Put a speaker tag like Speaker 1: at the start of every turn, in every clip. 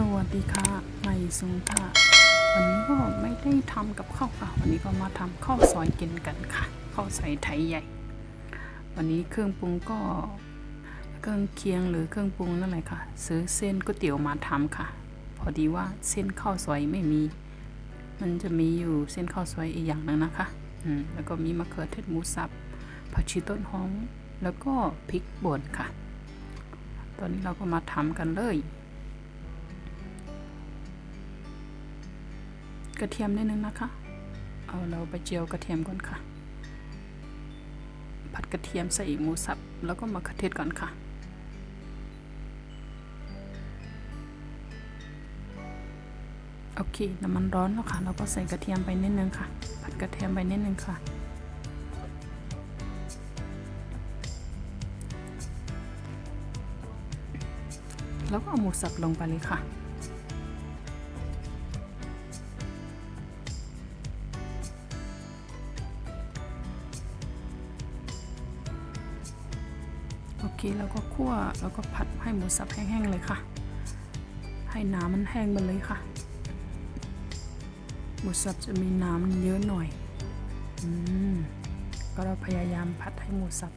Speaker 1: สวัสดีค่ะใหม่สุงค่ะ วันนี้ก็ไม่ได้ทำกับข้าวค่ะ วันนี้ก็มาทำข้าวซอยกินกันค่ะ ข้าวซอยไทยใหญ่ วันนี้เครื่องปรุงก็เครื่องเคียงหรือเครื่องปรุงนั่นแหละค่ะ ซื้อเส้นก๋วยเตี๋ยวมาทำค่ะ พอดีว่าเส้นข้าวซอยไม่มี มันจะมีอยู่เส้นข้าวซอยอีกอย่างหนึ่งนะคะ อืม แล้วก็มีมะเขือเทศหมูสับ ผักชีต้นหอม แล้วก็พริกป่นค่ะ ตอนนี้เราก็มาทำกันเลย กระเทียมนิดนึงนะคะ เอาเราไปเจียวกระเทียมก่อนค่ะ ผัดกระเทียมใส่หมูสับแล้วก็มะเขือเทศก่อนค่ะ โอเค น้ำมันร้อนแล้วค่ะ เราก็ใส่กระเทียมไปนิดนึงค่ะ ผัดกระเทียมไปนิดนึงค่ะแล้วก็เอาหมูสับลงไปเลยค่ะ โอเคแล้วก็คั่วแล้วก็ผัดให้หมูสับแห้งๆเลยค่ะ ให้น้ำมันแห้งไปเลยค่ะ หมูสับจะมีน้ำเยอะหน่อยอืมก็เราพยายามผัดให้หมูสับ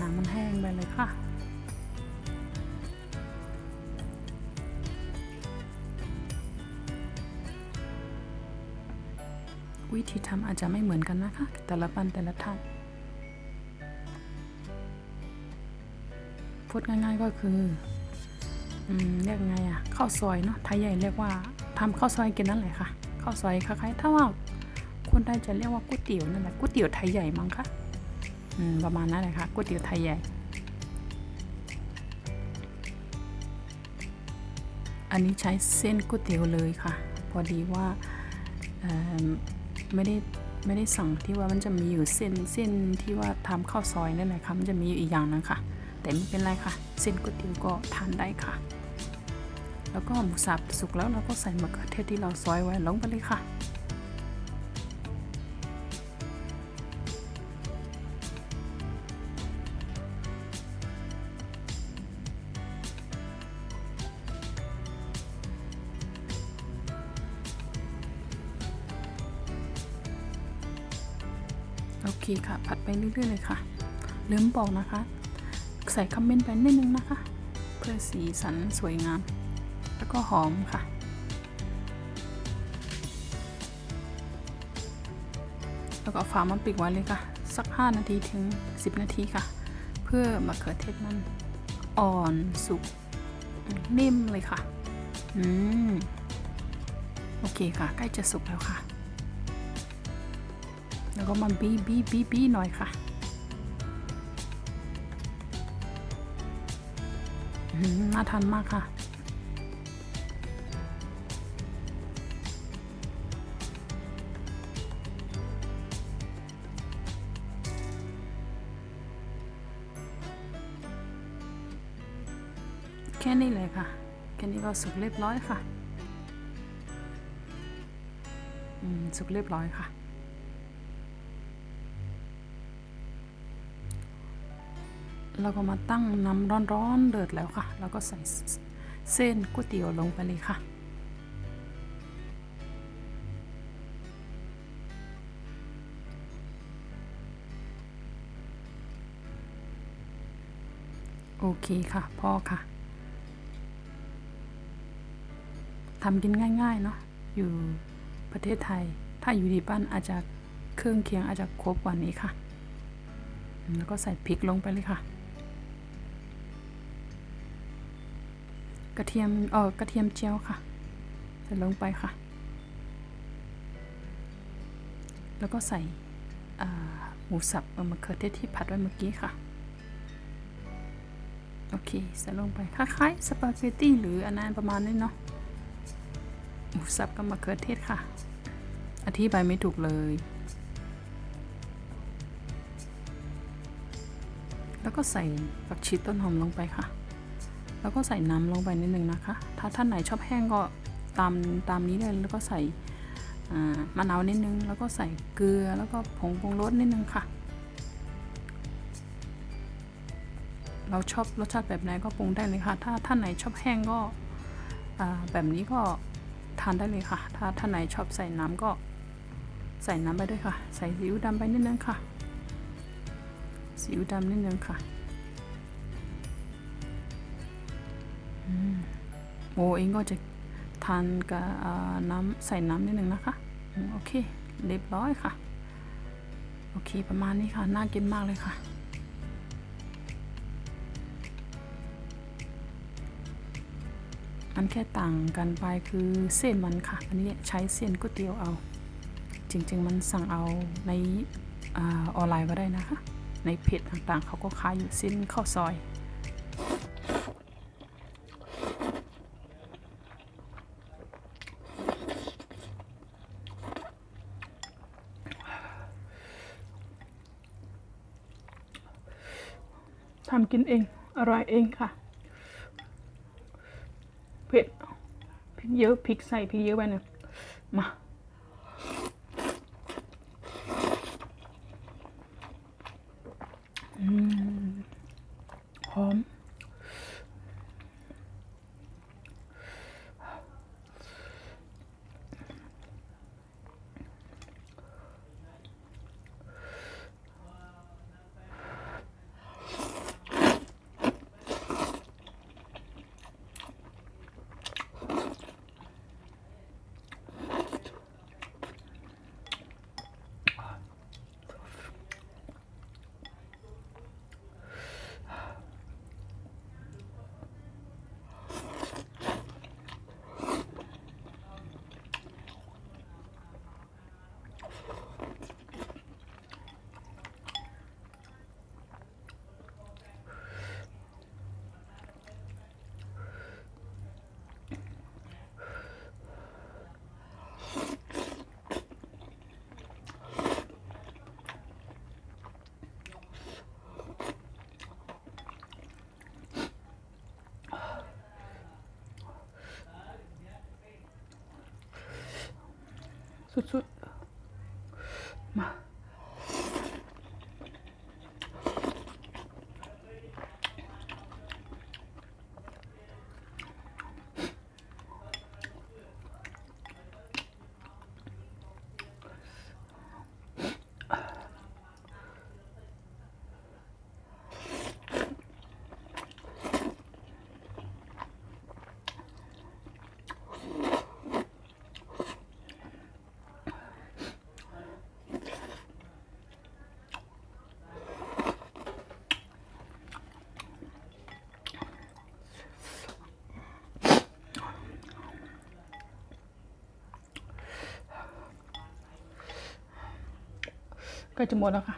Speaker 1: น้ำมันแห้งไปเลยค่ะวิธีทำอาจจะไม่เหมือนกันนะคะ แต่ละบ้านแต่ละท่าน พูดง่าย ๆก็คืออืมเรียกไงอะข้าวซอยเนาะไทยใหญ่เรียกว่าทำข้าวซอยกินนั่นแหละค่ะข้าวซอยคล้ายๆถ้าว่าคนไทยจะเรียกว่าก๋วยเตี๋ยวนั่นแหละก๋วยเตี๋ยวไทยใหญ่มั้งคะอืมประมาณนั้นเลยค่ะก๋วยเตี๋ยวไทยใหญ่ อันนี้ใช้เส้นก๋วยเตี๋ยวเลยค่ะ พอดีว่าไม่ได้ไม่ได้สั่งที่ว่ามันจะมีอยู่เส้นเส้นที่ว่าทำข้าวซอยนั่นแหละค่ะมันจะมีอยู่อีกอย่างนึงค่ะ แต่ไม่เป็นไรค่ะ เส้นก๋วยเตี๋ยวก็ทานได้ค่ะ แล้วก็หมูสับสุกแล้วเราก็ใส่มะเขือเทศที่เราซอยไว้ลงไปเลยค่ะโอเคค่ะ ผัดไปเรื่อยๆเลยค่ะ ลืมบอกนะคะ ใส่คอมเมนต์ไปนิดนึงนะคะ เพื่อสีสันสวยงาม แล้วก็หอมค่ะ แล้วก็ฝามาปิดไว้เลยค่ะ สัก 5 นาทีถึง 10 นาทีค่ะ เพื่อมะเขือเทศมันอ่อนสุกนิ่มเลยค่ะ อืม โอเคค่ะ ใกล้จะสุกแล้วค่ะ แล้วก็มาบี้บี้บี้บี้หน่อยค่ะ น่าทานมากค่ะ แค่นี้เลยค่ะ แค่นี้ก็สุกเรียบร้อยค่ะ สุกเรียบร้อยค่ะ เราก็มาตั้งน้ำร้อนๆเดือดแล้วค่ะ แล้วก็ใส่เส้นก๋วยเตี๋ยวลงไปเลยค่ะ โอเคค่ะ พอค่ะทำกินง่าย ๆ เนาะอยู่ประเทศไทย ถ้าอยู่ที่บ้านอาจจะเครื่องเคียงอาจจะครบกว่านี้ค่ะ แล้วก็ใส่พริกลงไปเลยค่ะ กระเทียมเออกระเทียมเจียวค่ะใส่ลงไปค่ะ แล้วก็ใส่หมูสับเอามะเขือเทศที่ผัดไว้เมื่อกี้ค่ะ โอเค ใส่ลงไปคล้ายๆสปาเกตตี้หรืออันนั้นประมาณนี้เนาะหมูสับกับมะเขือเทศค่ะ อธิบายไม่ถูกเลย แล้วก็ใส่ผักชีต้นหอมลงไปค่ะ แล้วก็ใส่น้ำลงไปนิดนึงนะคะ ถ้าท่านไหนชอบแห้งก็ตามตามนี้เลยแล้วก็ใส่มะนาวนิดนึง แล้วก็ใส่เกลือแล้วก็ผงปรุงรสนิดนึงค่ะ เราชอบรสชาติแบบไหนก็ปรุงได้เลยค่ะ ถ้าท่านไหนชอบแห้งก็แบบนี้ก็ทานได้เลยค่ะ ถ้าท่านไหนชอบใส่น้ำก็ใส่น้ำไปด้วยค่ะ ใส่ซีอิ๊วดำไปนิดนึงค่ะซีอิ๊วดำนิดนึงค่ะ โมเองก็จะทานกับน้ำใส่น้ำนิดนึงนะคะโอเคเรียบร้อยค่ะ โอเคประมาณนี้ค่ะ น่ากินมากเลยค่ะ อันแค่ต่างกันไปคือเส้นมันค่ะ อันนี้ใช้เส้นก๋วยเตี๋ยวเอา จริงๆมันสั่งเอาในอออนไลน์ก็ได้นะคะ ในเพจต่างๆ เขาก็ขายอยู่เส้นข้าวซอย ทำกินเอง อร่อยเองค่ะ เผ็ดพริกเยอะพริกใส่พริกเยอะไปหนึ่งมาอืมหอม สุดๆม ก็จะหมดแล้วค่ะ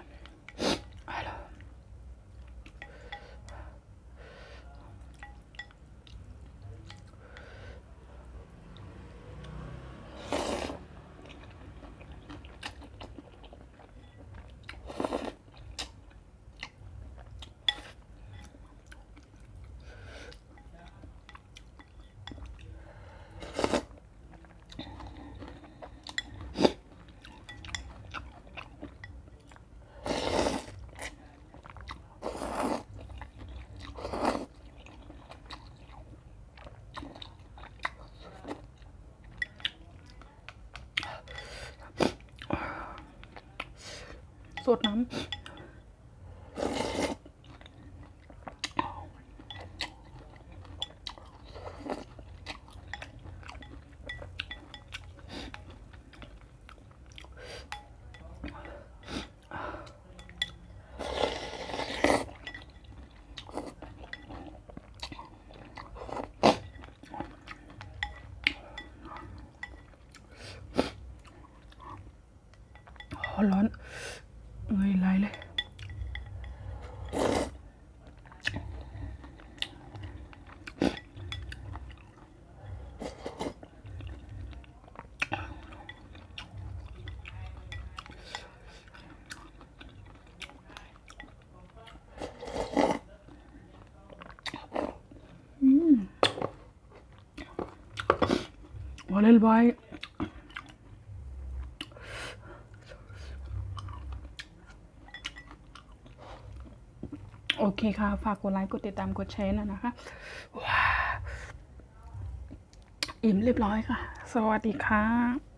Speaker 1: ดน้ำร้อนเงยไหลเลย เล่นไว้โอเคค่ะ ฝากกดไลค์ กดติดตาม กดแชร์นะนะคะ ว้าอิ่มเรียบร้อยค่ะ สวัสดีค่ะ